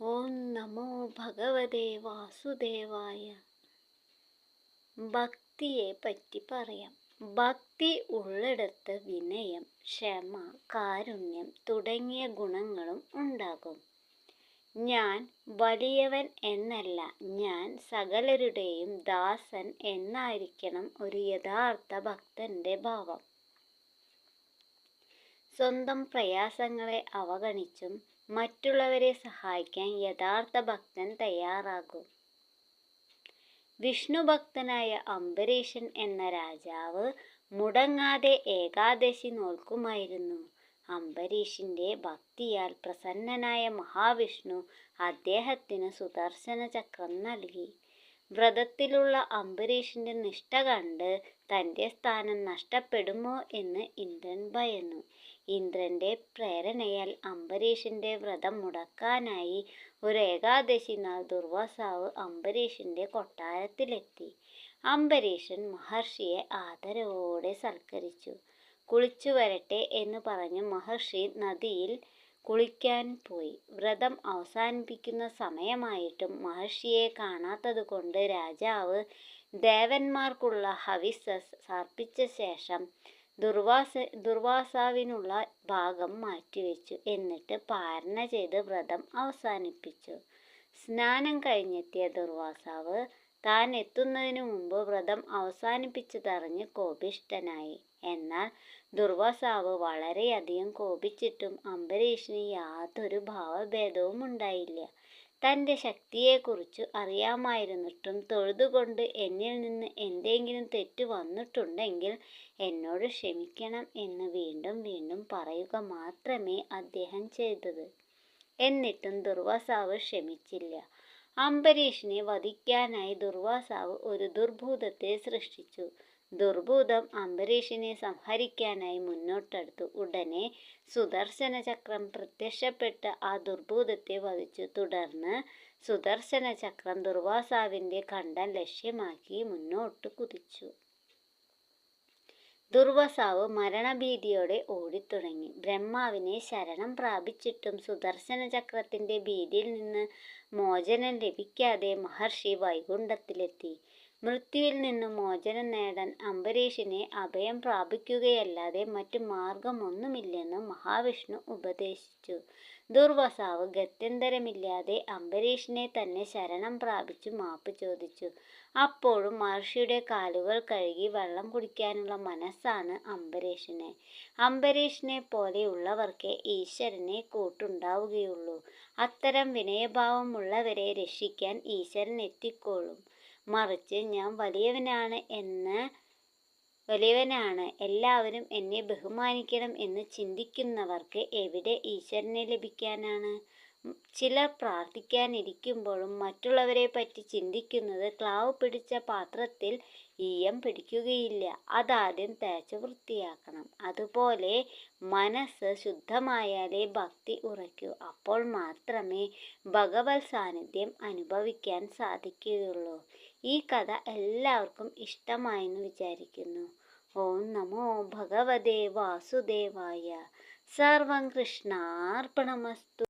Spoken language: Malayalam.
ഓം നമോ ഭഗവതേ വാസുദേവായ. ഭക്തിയെ പറ്റി പറയാം. ഭക്തി ഉള്ളിടത്ത് വിനയം ക്ഷമ കാരുണ്യം തുടങ്ങിയ ഗുണങ്ങളും ഉണ്ടാകും. ഞാൻ വലിയവൻ എന്നല്ല ഞാൻ സകലരുടെയും ദാസൻ എന്നായിരിക്കണം ഒരു യഥാർത്ഥ ഭക്തന്റെ ഭാവം. സ്വന്തം പ്രയാസങ്ങളെ അവഗണിച്ചും മറ്റുള്ളവരെ സഹായിക്കാൻ യഥാർത്ഥ ഭക്തൻ തയ്യാറാകും. വിഷ്ണുഭക്തനായ അംബരീഷൻ എന്ന രാജാവ് മുടങ്ങാതെ ഏകാദശി നോൽക്കുമായിരുന്നു. അംബരീഷിന്റെ ഭക്തിയാൽ പ്രസന്നനായ മഹാവിഷ്ണു അദ്ദേഹത്തിന് സുദർശന ചക്രം നൽകി. വ്രതത്തിലുള്ള അംബരീഷിന്റെ നിഷ്ഠ കണ്ട് തന്റെ സ്ഥാനം നഷ്ടപ്പെടുമോ എന്ന് ഇന്ദ്രൻ ഭയന്നു. ഇന്ദ്രന്റെ പ്രേരണയാൽ അംബരീഷിന്റെ വ്രതം മുടക്കാനായി ഒരു ഏകാദശി നാൾ ദുർവാസാവ് അംബരീഷിന്റെ കൊട്ടാരത്തിലെത്തി. അംബരീഷൻ മഹർഷിയെ ആദരവോടെ സൽക്കരിച്ചു. കുളിച്ചു വരട്ടെ എന്ന് പറഞ്ഞ് മഹർഷി നദിയിൽ കുളിക്കാൻ പോയി. വ്രതം അവസാനിപ്പിക്കുന്ന സമയമായിട്ടും മഹർഷിയെ കാണാത്തതുകൊണ്ട് രാജാവ് ദേവന്മാർക്കുള്ള ഹവിസ് സർപ്പിച്ച ശേഷം ദുർവാസ ദുർവാസാവിനുള്ള ഭാഗം മാറ്റിവെച്ചു. എന്നിട്ട് പാരണ ചെയ്ത് വ്രതം അവസാനിപ്പിച്ചു. സ്നാനം കഴിഞ്ഞെത്തിയ ദുർവാസാവ് താൻ എത്തുന്നതിനു മുമ്പ് വ്രതം അവസാനിപ്പിച്ചതറിഞ്ഞ് കോപിഷ്ഠനായി. എന്നാൽ ദുർവാസാവ് വളരെയധികം കോപിച്ചിട്ടും അംബരീഷിന് യാതൊരു ഭാവഭേദവും ഉണ്ടായില്ല. തന്റെ ശക്തിയെക്കുറിച്ച് അറിയാമായിരുന്നിട്ടും തൊഴുതുകൊണ്ട് എന്നിൽ നിന്ന് എന്തെങ്കിലും തെറ്റ് വന്നിട്ടുണ്ടെങ്കിൽ എന്നോട് ക്ഷമിക്കണം എന്ന് വീണ്ടും വീണ്ടും പറയുക മാത്രമേ അദ്ദേഹം ചെയ്തത്. എന്നിട്ടും ദുർവാസാവ് ക്ഷമിച്ചില്ല. അംബരീഷിനെ വധിക്കാനായി ദുർവാസാവ് ഒരു ദുർഭൂതത്തെ സൃഷ്ടിച്ചു. ദുർഭൂതം അംബരീഷിനെ സംഹരിക്കാനായി മുന്നോട്ടെടുത്തു. ഉടനെ സുദർശന ചക്രം പ്രത്യക്ഷപ്പെട്ട് ആ ദുർഭൂതത്തെ വധിച്ചു. തുടർന്ന് സുദർശന ചക്രം ദുർവാസാവിന്റെ കണ്ഠം ലക്ഷ്യമാക്കി മുന്നോട്ട് കുതിച്ചു. ദുർവസാവ് മരണഭീതിയോടെ ഓടിത്തുടങ്ങി. ബ്രഹ്മാവിനെ ശരണം പ്രാപിച്ചിട്ടും സുദർശന ചക്രത്തിന്റെ ഭീതിയിൽ നിന്ന് മോചനം ലഭിക്കാതെ മഹർഷി വൈകുണ്ഠത്തിലെത്തി. മൃത്യുവിൽ നിന്നും മോചനം നേടാൻ അംബരീഷിനെ അഭയം പ്രാപിക്കുകയല്ലാതെ മറ്റു മാർഗമൊന്നുമില്ലെന്ന് മഹാവിഷ്ണു ഉപദേശിച്ചു. ദുർവസാവ് ഗത്യന്തരമില്ലാതെ അംബരീഷിനെ തന്നെ ശരണം പ്രാപിച്ചു മാപ്പ് ചോദിച്ചു. അപ്പോഴും മഹർഷിയുടെ കാലുകൾ കഴുകി വെള്ളം കുടിക്കാനുള്ള മനസ്സാണ് അംബരീഷിനെ. അംബരീഷിനെ പോലെയുള്ളവർക്കേ ഈശ്വരനെ കൂട്ടുണ്ടാവുകയുള്ളൂ. അത്തരം വിനയഭാവമുള്ളവരെ രക്ഷിക്കാൻ ഈശ്വരൻ എത്തിക്കോളും. മറിച്ച് ഞാൻ വലിയവനാണ് എന്ന് വലിയവനാണ്. എല്ലാവരും എന്നെ ബഹുമാനിക്കണം എന്ന് ചിന്തിക്കുന്നവർക്ക് എവിടെ ഈശ്വരനെ ലഭിക്കാനാണ്? ചിലർ പ്രാർത്ഥിക്കാനിരിക്കുമ്പോഴും മറ്റുള്ളവരെ പറ്റി ചിന്തിക്കുന്നത് ക്ലാവ് പിടിച്ച പാത്രത്തിൽ ഈയം പിടിക്കുകയില്ല. അതാദ്യം തേച്ച് വൃത്തിയാക്കണം. അതുപോലെ മനസ്സ് ശുദ്ധമായാലേ ഭക്തി ഉറയ്ക്കൂ. അപ്പോൾ മാത്രമേ ഭഗവത് സാന്നിധ്യം അനുഭവിക്കാൻ സാധിക്കുകയുള്ളൂ. ഈ കഥ എല്ലാവർക്കും ഇഷ്ടമായെന്ന് വിചാരിക്കുന്നു. ഓം നമോ ഭഗവതേ വാസുദേവായ. സർവം കൃഷ്ണാർപ്പണമസ്തു.